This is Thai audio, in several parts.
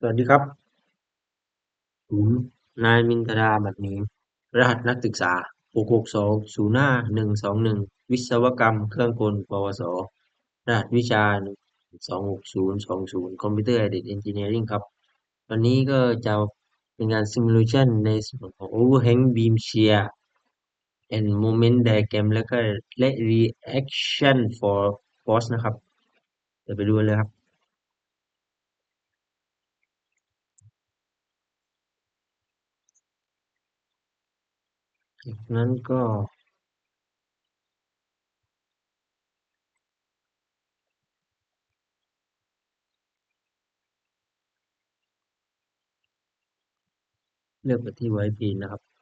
สวัสดีครับ ผมนายมินตราบัดนี้ รหัสนักศึกษา 662051121 วิศวกรรมเครื่องกล ปวส รหัสวิชา 26020 Computer Aided Engineering ครับ วันนี้ก็จะเป็นการ simulation ในส่วนของ overhang beam shear and moment diagram แล้วก็และ reaction for force นะครับ เดี๋ยวไปดูเลยครับ จากนั้นก็เลือกไปที่ไว้ปีนะครับ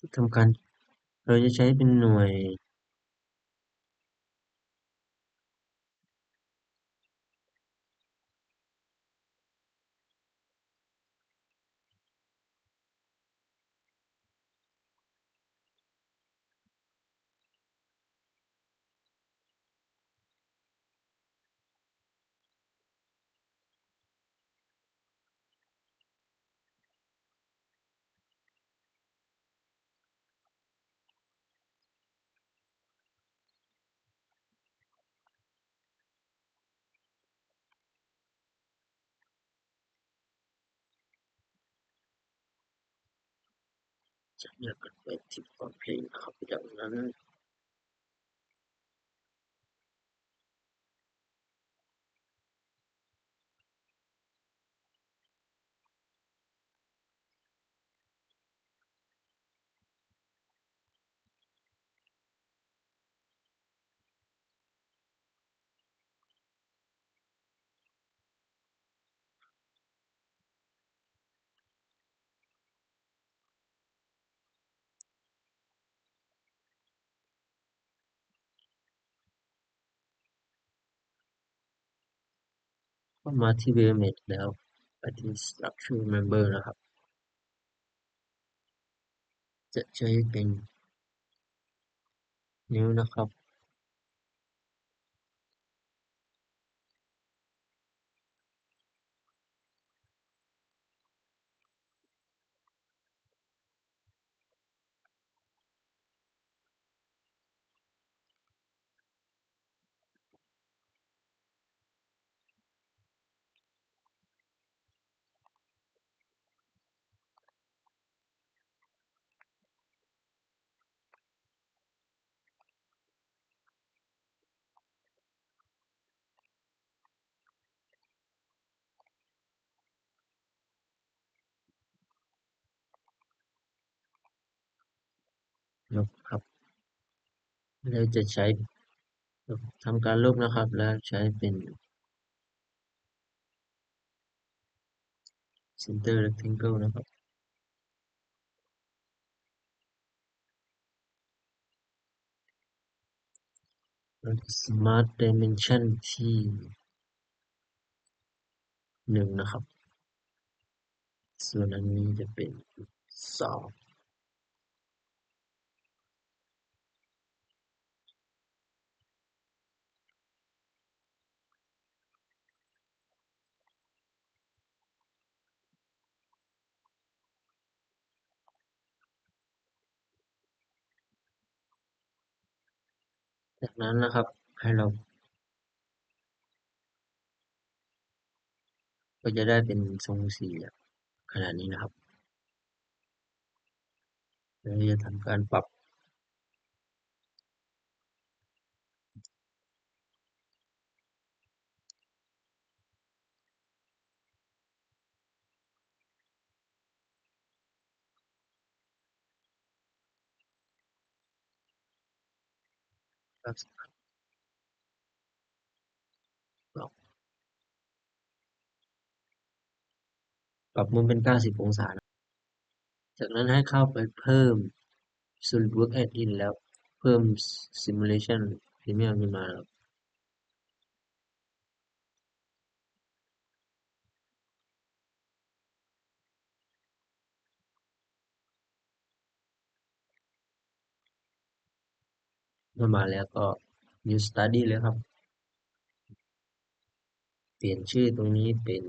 ที่ทำการ เราจะใช้เป็นหน่วย จะเลือกกันไปที่ฟังเพลงนะครับจากนั้น เข้ามาที่ Vermet แล้วไปที่ Structure Member นะครับ จะใช้เป็นนิ้วนะครับ ลบครับแล้วจะใช้ทำการลบนะครับ แล้วใช้เป็น Center Rectangle นะครับแล้ว Smart Dimension ที่หนึ่งนะครับ ส่วนอันนี้จะเป็นสอง จากนั้นนะครับให้เรา ก็จะได้เป็นทรงสี่เหลี่ยมขนาดนี้นะครับเราจะทำการปรับ ลักษณะปรับปรับมุมเป็น 90 องศานะจากนั้นให้เข้าไปเพิ่ม SolidWorks Add-in แล้วเพิ่ม Simulation Premium ขึ้นมาครับ เมื่อมาแล้วก็ New Study เลยครับ เปลี่ยนชื่อตรงนี้เป็น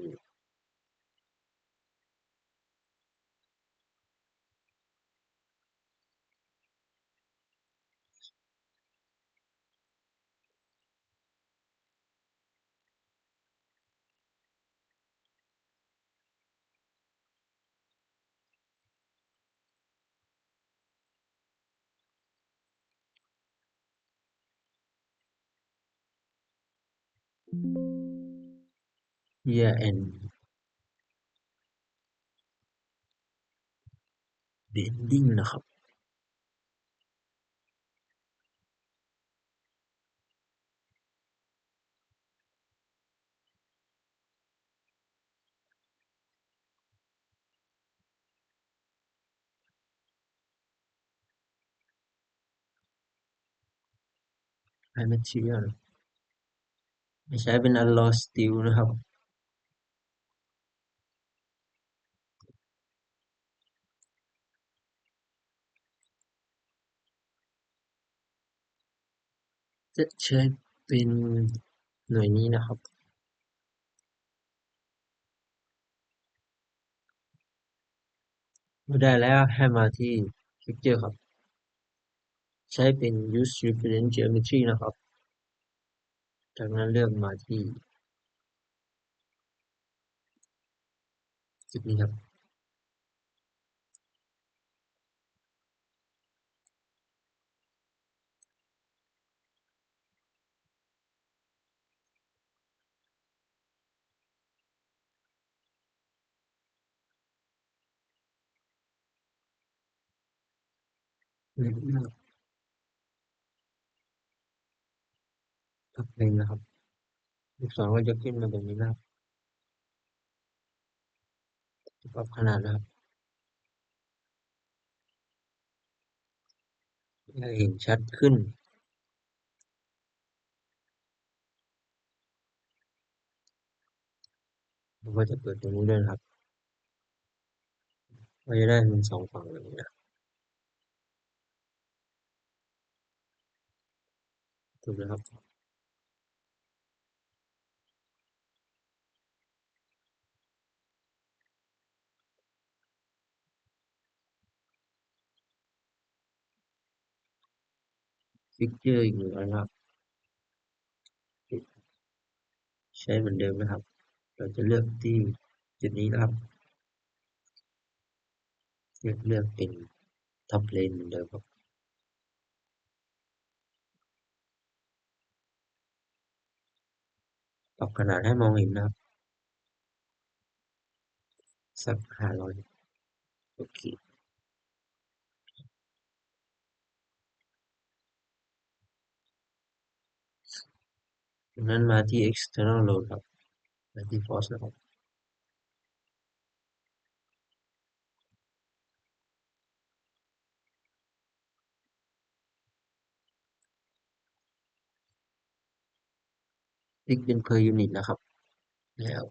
Year End Blending นะครับ High Material ไม่ใช้เป็น Alloy Steel นะครับจะใช้เป็นหน่วยนี้นะครับเมื่อได้แล้วให้มาที่ Picture ครับ ใช้เป็น Use Reference Geometry นะครับ จากนั้นเลือกมาที่จุดนี้ครับเลือ กับเพลงนะครับลูกศรก็จะขึ้นมาแบบนี้นะครับปรับขนาดนะครับให้เห็นชัดขึ้น ผมก็จะเปิดตรงนี้ด้วยนะครับก็จะได้เป็นสองฝั่งแบบนี้นะถูกไหมครับ ฟิกเจอร์อีกหนึ่งอันนะครับ ใช้เหมือนเดิมนะครับ เราจะเลือกที่จุดนี้นะครับเลือกเลือกเป็นท็อปเลนเหมือนเดิมครับปรับขนาดให้มองเห็นนะครับ สักห้าร้อยโอเค จากนั้นมาที่ external load ครับมาที่ force นะครับติ๊กเป็น per unit นะครับ แล้ว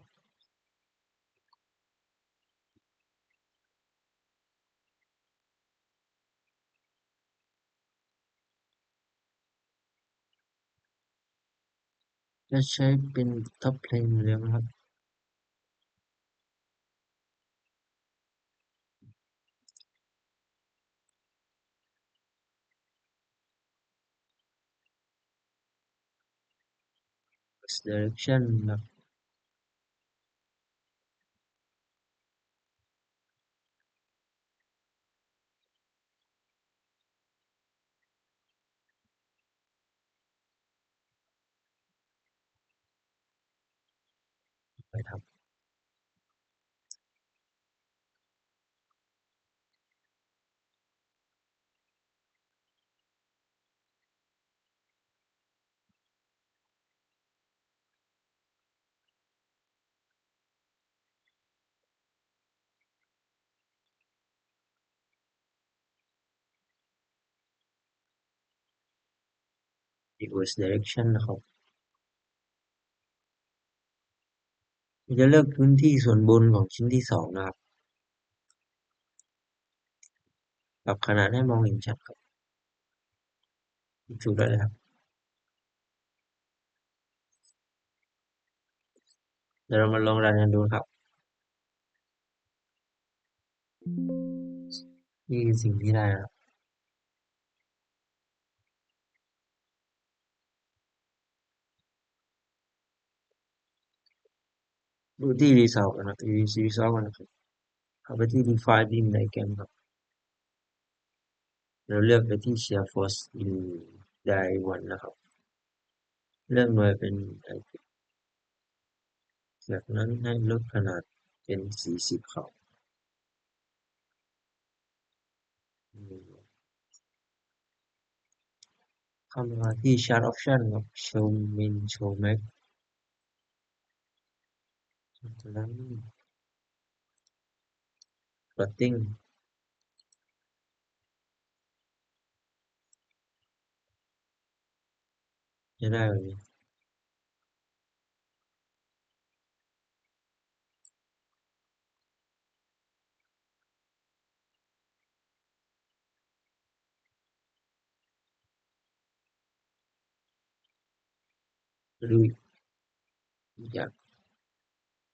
จะใช้เป็นท็อปเพลงเลยนะครับ x direction นะครับ It was direction of. จะเลือกพื้นที่ส่วนบนของชิ้นที่สองนะครับ ปรับขนาดให้มองเห็นชัดครับถูกแล้วเลยครับเดี๋ยวเรามาลองรันกันดูครับ นี่คือสิ่งที่ได้ครับ ดูที่ result กันนะ result กันนะครับเข้าไปที่ define beam diagram ครับเราเลือกไปที่ shear force in die 1นะครับ เลือกหน่วยเป็นจากนั้นให้ลดขนาดเป็น40ครับเข้ามาที่ chart option ครับ show min show max จากนั้น plotting จะ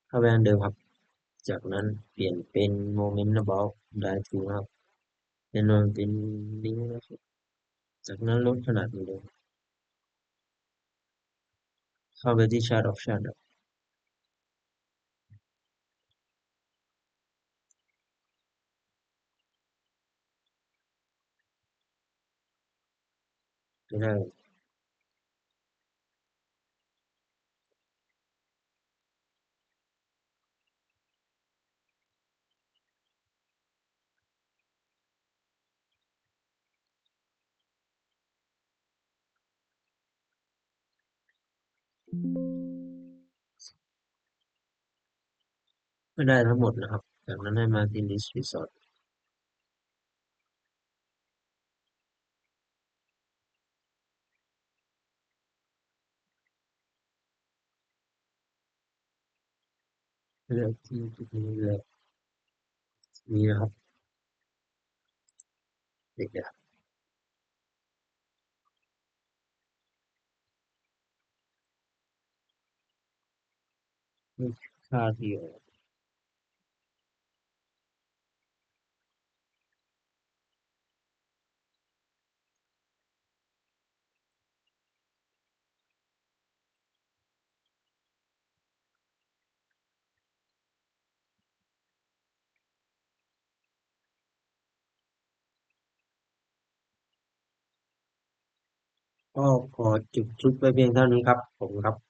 เข้าไปอันเดิมครับ จากนั้นเปลี่ยนเป็น moment about die to ครับแน่นอนเป็นนิ้วนะครับจากนั้นลดขนาดเหมือนเดิมเข้าไปที่ chart option ครับจะได้ ไม่ได้ทั้งหมดนะครับ จากนั้นให้มาที่ list result เลือกที่จุดนี้เลยนี้นะครับเด็กครับ ค่าที่ออก็ขอจบคลิปไว้เพียงเท่านี้ครับผมครับ